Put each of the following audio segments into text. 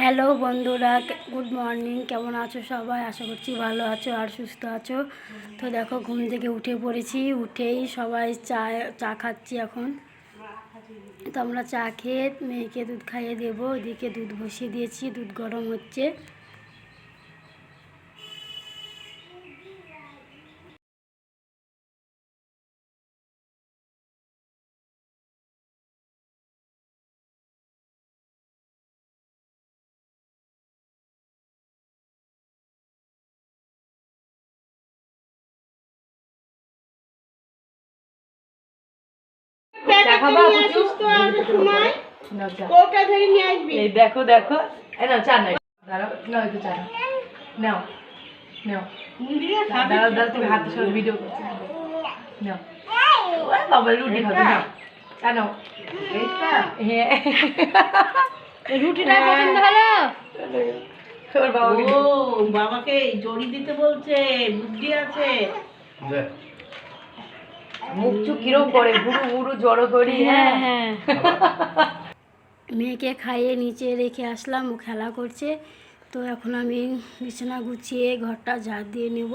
Hello বন্ধুরা good morning, কেমন আছো সবাই? আশা করছি ভালো আছো আর সুস্থ আছো। তো দেখো, ঘুম থেকে উঠে পড়েছি, উঠেই সবাই চা চা খাচ্ছি এখন। তো আমরা চা খেয়ে, মেয়েকে দুধ খাইয়ে দেবো, ওদিকে দুধ বসিয়ে দিয়েছি, দুধ গরম হচ্ছে। চা খাবা? বুঝু নাও ওটা ধরে নিয়ে আসবি। এই দেখো দেখো। এই নাও চা নাই দাঁড়াও নাও একটু চা। নাও নাও। নাও দাঁড়াও দাঁড়াও তুমি হাতে সব ভিডিও করছ। নাও। ওরে বাবা রুটি খাবে। নাও চা নাও। হ্যাঁ। রুটিটা পছন্দ হলো? ওর বাবাকে ও বাবাকে জড়ি দিতে বলছে বুদ্ধি আছে। মুখ চুখ কিরম করে বুড়ো বুড়ো জড়ো করি হ্যাঁ। হ্যাঁ হ্যাঁ। মেয়েকে খাইয়ে নিচে রেখে আসলাম, ও খেলা করছে। তো এখন আমি বিছানা গুছিয়ে ঘরটা ঝাড় দিয়ে নেব।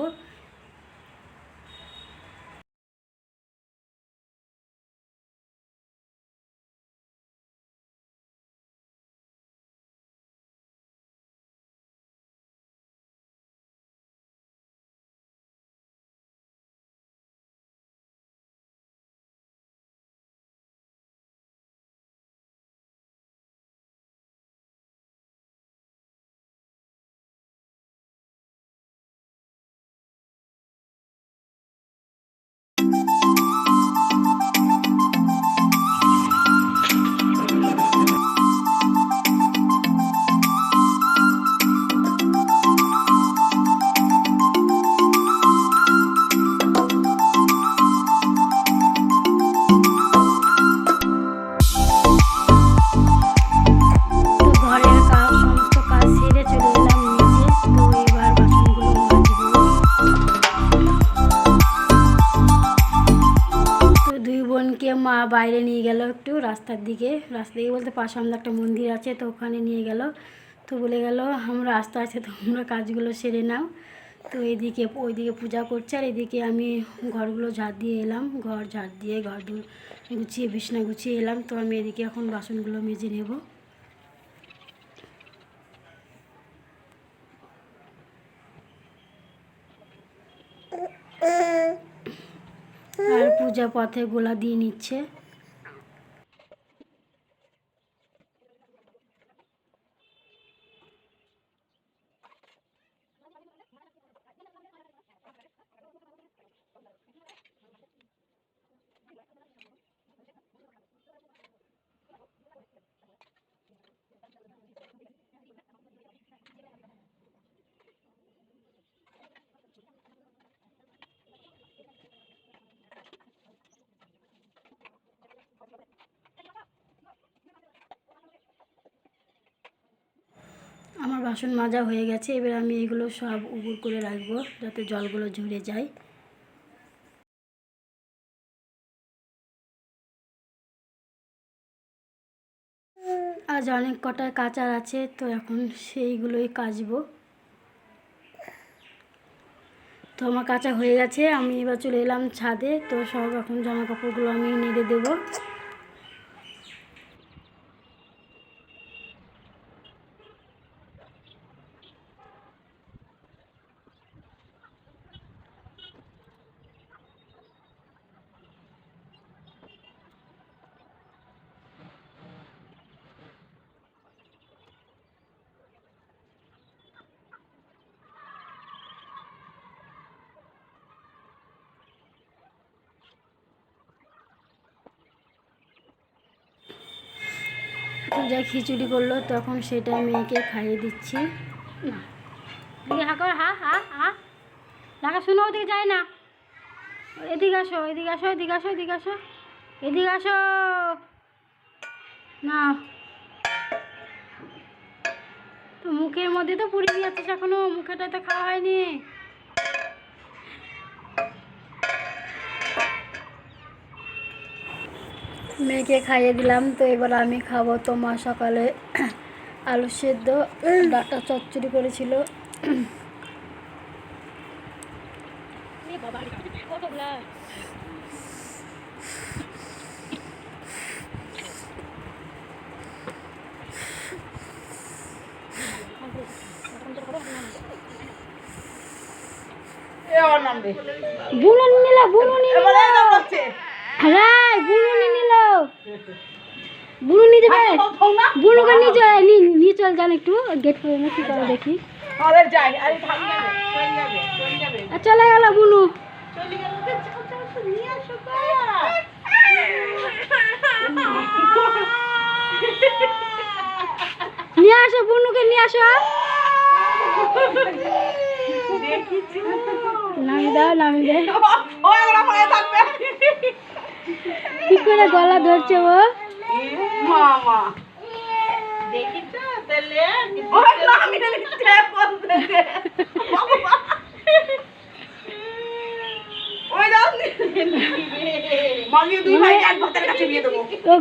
বাইরে নিয়ে গেল একটু রাস্তার দিকে। রাস্তা দিকে বলতে পাশে আমাদের একটা মন্দির আছে, তো ওখানে নিয়ে গেল। তো বলে গেল, আমরা আস্তে আস্তে তোমরা কাজগুলো সেরে নাও। তো এদিকে, ওইদিকে পূজা করছে, আর এদিকে আমি ঘরগুলো ঝাড় দিয়ে এলাম। ঘর ঝাড় দিয়ে ঘর গুছিয়ে, বিছনা গুছিয়ে এলাম। তো আমি এদিকে এখন বাসনগুলো মেজে নেব। আর পূজা পথে গোলা দিয়ে নিচ্ছে আমার বাসন মাজা হয়ে গেছে, এবার আমি এগুলো সব উবুর করে রাখব যাতে জলগুলো ঝরে যায়। আজ অনেক কটা কাচার আছে, তো এখন সেইগুলোই কাচবো। তো আমার কাঁচা হয়ে গেছে, আমি এবার চলে এলাম ছাদে, তো সব এখন জামা কাপড়গুলো আমি নেড়ে দেবো। পূজা খিচুড়ি করল, তখন সেটা মেয়েকে খাইয়ে দিচ্ছি। হা কর হা হা হা। দেখা শুনো ওদিকে যায় না। এদিকে আসো এদিকে আসো এদিকে আসো এদিকে আসো। এদিকে আসো। না। তো মুখের মধ্যে তো পুরি যাচ্ছিস এখনও মুখেটা তো খাওয়া হয়নি। মেয়েকে খাইয়ে দিলাম তো এবার আমি খাব তো মা সকালে আলু সেদ্ধ ডাটা চচ্চড়ি করেছিল। নিল নিল। নাম বুনুনি নিল। বুনুনি দেবে থৌ না। বুনুকে নিয়ে চল নি- নিয়ে চল যান একটু গেট পর্যন্ত কি করে দেখি। যাবে চলে যাবে যাবে। গেল বুনু। নিয়ে আসো। নিয়ে বুনুকে নিয়ে আসো নামি দাও নামি দে ও এগুলো পরে থাকবে। কি করে গলা ধরছে ও মামা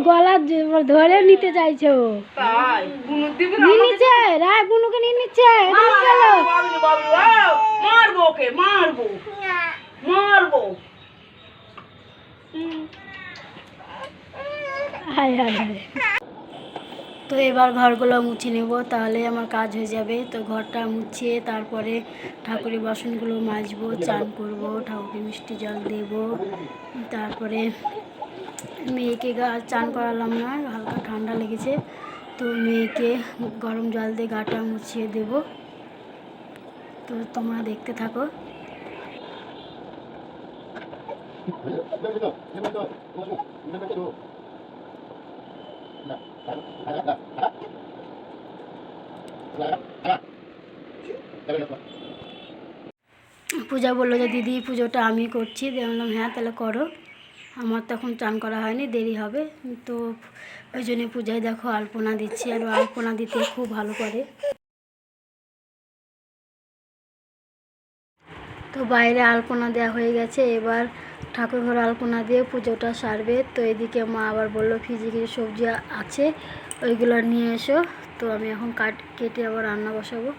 গলা ধরে নিতে চাইছে ও তাই বুনু দিবি না নিয়ে নিচ্ছে রায় বুনুকে নিয়ে নিচ্ছে মারবো ওকে মারবো মারবো হায় হায় তো এবার ঘরগুলো মুছে নেব, তাহলে আমার কাজ হয়ে যাবে। তো ঘরটা মুছিয়ে তারপরে ঠাকুরের বাসনগুলো মাজবো, চান করব, ঠাকুরকে মিষ্টি জল দেব। তারপরে মেয়েকে গা, চান করালাম না, হালকা ঠান্ডা লেগেছে। তো মেয়েকে গরম জল দিয়ে গাটা মুছিয়ে দেব। তো তোমরা দেখতে থাকো। পূজা বলল যে, দিদি, পুজোটা আমি করছি। বললাম হ্যাঁ তাহলে করো। আমার তখন চান করা হয়নি, দেরি হবে। তো ওই জন্যে পূজায় দেখো আলপনা দিচ্ছি, আর আলপনা দিতে খুব ভালো করে। তো বাইরে আলপনা দেওয়া হয়ে গেছে। এবার ঠাকুর ঘরে আলপনা দিয়ে পুজোটা সারবে। তো এদিকে মা আবার বলল, ফ্রিজে কিছু সবজি আছে, ওইগুলো নিয়ে এসো। তো আমি এখন কাট, কেটে আবার রান্না বসাবো।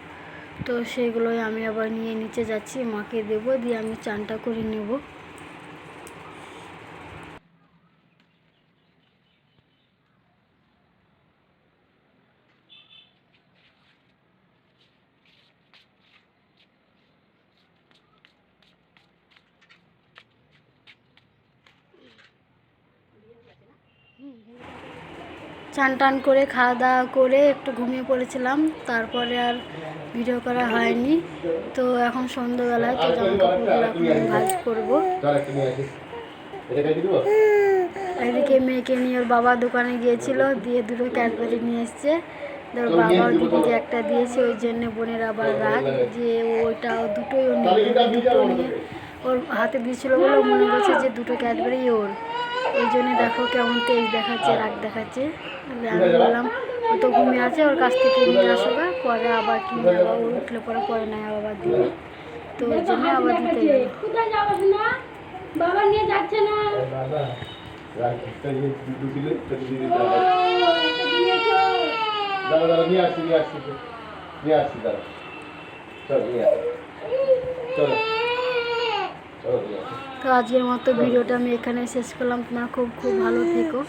তো সেগুলোই আমি আবার নিয়ে নিচে যাচ্ছি, মাকে দেবো, দিয়ে আমি চানটা করে নেব। চান টান করে খাওয়া দাওয়া করে একটু ঘুমিয়ে পড়েছিলাম। তারপরে আর ভিডিও করা হয়নি। তো এখন সন্ধ্যাবেলায় তো জামা কাপড়গুলো এখন ভাজ করব। এদিকে মেয়েকে নিয়ে ওর বাবা দোকানে গিয়েছিল, দিয়ে দুটো ক্যাডবেরি নিয়ে এসছে। ধর বাবা দিদিকে একটা দিয়েছে, ওই জন্য বোনের আবার রাগ যে ওইটা দুটোই ওর দুটো নিয়ে ওর হাতে দিয়েছিল বলে মনে করছে যে দুটো ক্যাডবেরি ওর। ওই জন্য দেখো কেমন তেজ দেখাচ্ছে রাগ দেখাচ্ছে। আমি বললাম ও তো ঘুমিয়ে আছে ওর কাছ থেকে নিয়ে আসো গা, পরে আবার কিনে আবার ও উঠলে পরে পরে নাই আবার দিবে। তো ওই জন্য আবার দিতে বাবা নিয়ে যাচ্ছে না। নিয়ে আসছি নিয়ে আসছি নিয়ে আসছি দাদা চল নিয়ে আসি চলো নিয়ে আসি তো আজকের মতো ভিডিওটা আমি এখানে শেষ করলাম। তোমার খুব খুব ভালো থেকো।